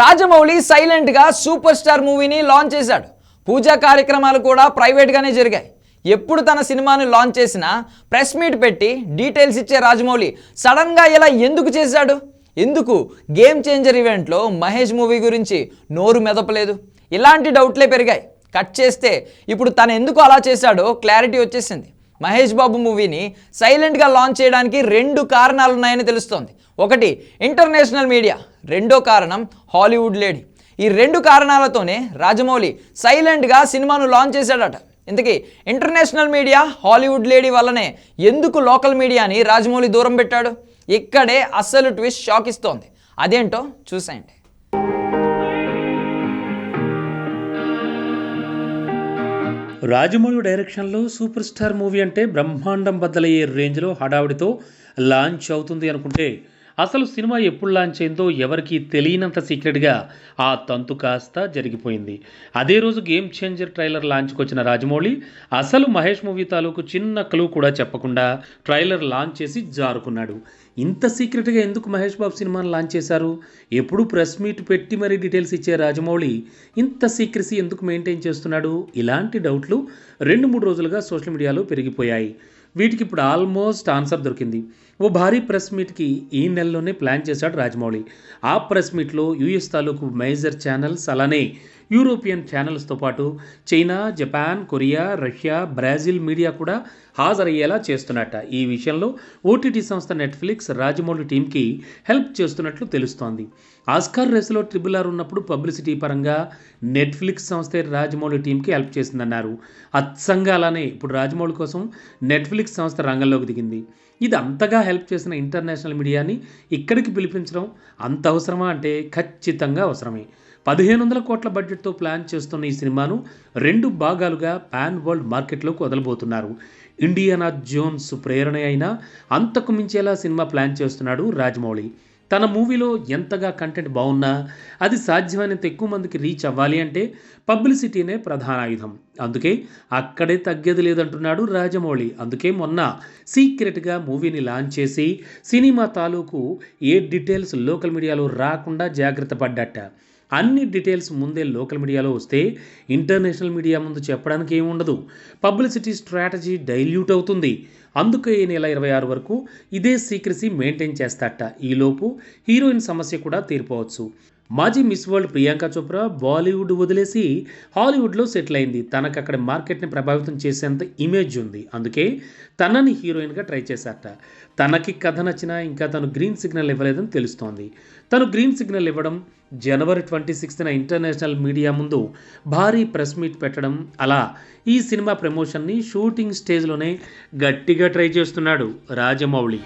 రాజమౌళి సైలెంట్గా super star మూవీని launch చేశాడు. పూజా కార్యక్రమాలు కూడా ప్రైవేట్గానే జరిగాయి. ఎప్పుడు తన సినిమాను లాంచ్ చేసినా ప్రెస్ మీట్ పెట్టి డీటెయిల్స్ ఇచ్చే రాజమౌళి సడన్గా ఇలా ఎందుకు చేశాడు? ఎందుకు? గేమ్ చేంజర్ ఈవెంట్లో మహేష్ మూవీ గురించి నోరు మెదపలేదు. ఇలాంటి డౌట్లే పెరిగాయి. కట్ చేస్తే ఇప్పుడు తను ఎందుకు అలా చేశాడో క్లారిటీ వచ్చేసింది. మహేష్ బాబు మూవీని సైలెంట్గా లాంచ్ చేయడానికి రెండు కారణాలు ఉన్నాయని తెలుస్తోంది. ఒకటి ఇంటర్నేషనల్ మీడియా. రెండో కారణం హాలీవుడ్ లేడీ. ఈ రెండు కారణాలతోనే రాజమౌళి సైలెంట్గా సినిమాను లాంచ్ చేశాడట. ఇంతకీ ఇంటర్నేషనల్ మీడియా హాలీవుడ్ లేడీ వల్లనే ఎందుకు లోకల్ మీడియాని రాజమౌళి దూరం పెట్టాడు? ఇక్కడే అస్సలు ట్విస్ట్ షాక్ ఇస్తోంది అదేంటో చూసేయండి. రాజమౌళి డైరెక్షన్లో సూపర్ స్టార్ మూవీ అంటే బ్రహ్మాండం బద్దలయ్యే రేంజ్లో హడావుడితో లాంచ్ అవుతుంది అనుకుంటే అసలు సినిమా ఎప్పుడు లాంచ్ అయిందో ఎవరికీ తెలియనంత సీక్రెట్గా ఆ తంతు కాస్త జరిగిపోయింది. అదే రోజు గేమ్ చేంజర్ ట్రైలర్ లాంచ్కి వచ్చిన రాజమౌళి అసలు మహేష్ మూవీ తాలూకు చిన్న క్లూ కూడా చెప్పకుండా ట్రైలర్ లాంచ్ చేసి జారుకున్నాడు. ఇంత సీక్రెట్గా ఎందుకు మహేష్ బాబు సినిమాను లాంచ్ చేశారు? ఎప్పుడు ప్రెస్ మీట్ పెట్టి మరీ డీటెయిల్స్ ఇచ్చే రాజమౌళి ఇంత సీక్రసీ ఎందుకు మెయింటైన్ చేస్తున్నాడు? ఇలాంటి డౌట్లు రెండు మూడు రోజులుగా సోషల్ మీడియాలో పెరిగిపోయాయి. వీటికి ఇప్పుడు ఆల్మోస్ట్ ఆన్సర్ దొరికింది. ఓ భారీ ప్రెస్ మీట్కి ఈ నెలలోనే ప్లాన్ చేశాడు రాజమౌళి. ఆ ప్రెస్ మీట్లో యూఎస్ తాలూకు మేజర్ ఛానల్స్ అలానే యూరోపియన్ ఛానల్స్తో పాటు China Japan Korea Russia Brazil media కూడా హాజరయ్యేలా చేస్తున్నట్ట ఈ విషయంలో ఓటీటీ సంస్థ నెట్ఫ్లిక్స్ రాజమౌళి టీంకి హెల్ప్ చేస్తున్నట్లు తెలుస్తోంది. ఆస్కార్ రేసులో ట్రిబుల్ ఆర్ ఉన్నప్పుడు పబ్లిసిటీ పరంగా నెట్ఫ్లిక్స్ సంస్థే రాజమౌళి టీంకి హెల్ప్ చేసిందన్నారు. అత్సంగా అలానే ఇప్పుడు రాజమౌళి కోసం నెట్ఫ్లిక్స్ సంస్థ రంగంలోకి దిగింది. ఇది అంతగా హెల్ప్ చేసిన ఇంటర్నేషనల్ మీడియాని ఇక్కడికి పిలిపించడం అంత అవసరమా అంటే ఖచ్చితంగా అవసరమే. పదిహేను వందల కోట్ల బడ్జెట్తో ప్లాన్ చేస్తున్న ఈ సినిమాను రెండు భాగాలుగా పాన్ వరల్డ్ మార్కెట్లోకి వదలబోతున్నారు. ఇండియానా జోన్స్ ప్రేరణ అయినా అంతకు మించేలా సినిమా ప్లాన్ చేస్తున్నాడు రాజమౌళి. తన మూవీలో ఎంతగా కంటెంట్ బాగున్నా అది సాధ్యమైనంత ఎక్కువ మందికి రీచ్ అవ్వాలి అంటే పబ్లిసిటీనే ప్రధాన ఆయుధం. అందుకే అక్కడే తగ్గేది లేదంటున్నాడు రాజమౌళి. అందుకే మొన్న సీక్రెట్గా మూవీని లాంచ్ చేసి సినిమా తాలూకు ఏ డీటెయిల్స్ లోకల్ మీడియాలో రాకుండా జాగ్రత్త పడ్డట. అన్ని డీటెయిల్స్ ముందే లోకల్ మీడియాలో వస్తే ఇంటర్నేషనల్ మీడియా ముందు చెప్పడానికి ఏముండదు పబ్లిసిటీ స్ట్రాటజీ డైల్యూట్ అవుతుంది. అందుకే ఈ నెల ఇరవై ఆరు వరకు ఇదే సీక్రసీ మెయింటైన్ చేస్తాట ఈలోపు హీరోయిన్ సమస్య కూడా తీరిపోవచ్చు. మాజీ మిస్ వరల్డ్ ప్రియాంక చోప్రా బాలీవుడ్ వదిలేసి హాలీవుడ్లో సెటిల్ అయింది. తనకు అక్కడ మార్కెట్ని ప్రభావితం చేసేంత ఇమేజ్ ఉంది. అందుకే తనని హీరోయిన్గా ట్రై చేశారట. తనకి కథ నచ్చినా ఇంకా తను గ్రీన్ సిగ్నల్ ఇవ్వలేదని తెలుస్తోంది. తను గ్రీన్ సిగ్నల్ ఇవ్వడం జనవరి ట్వంటీ సిక్స్త్న ఇంటర్నేషనల్ మీడియా ముందు భారీ ప్రెస్ మీట్ పెట్టడం అలా ఈ సినిమా ప్రమోషన్ని షూటింగ్ స్టేజ్లోనే గట్టిగా ట్రై చేస్తున్నాడు రాజమౌళి.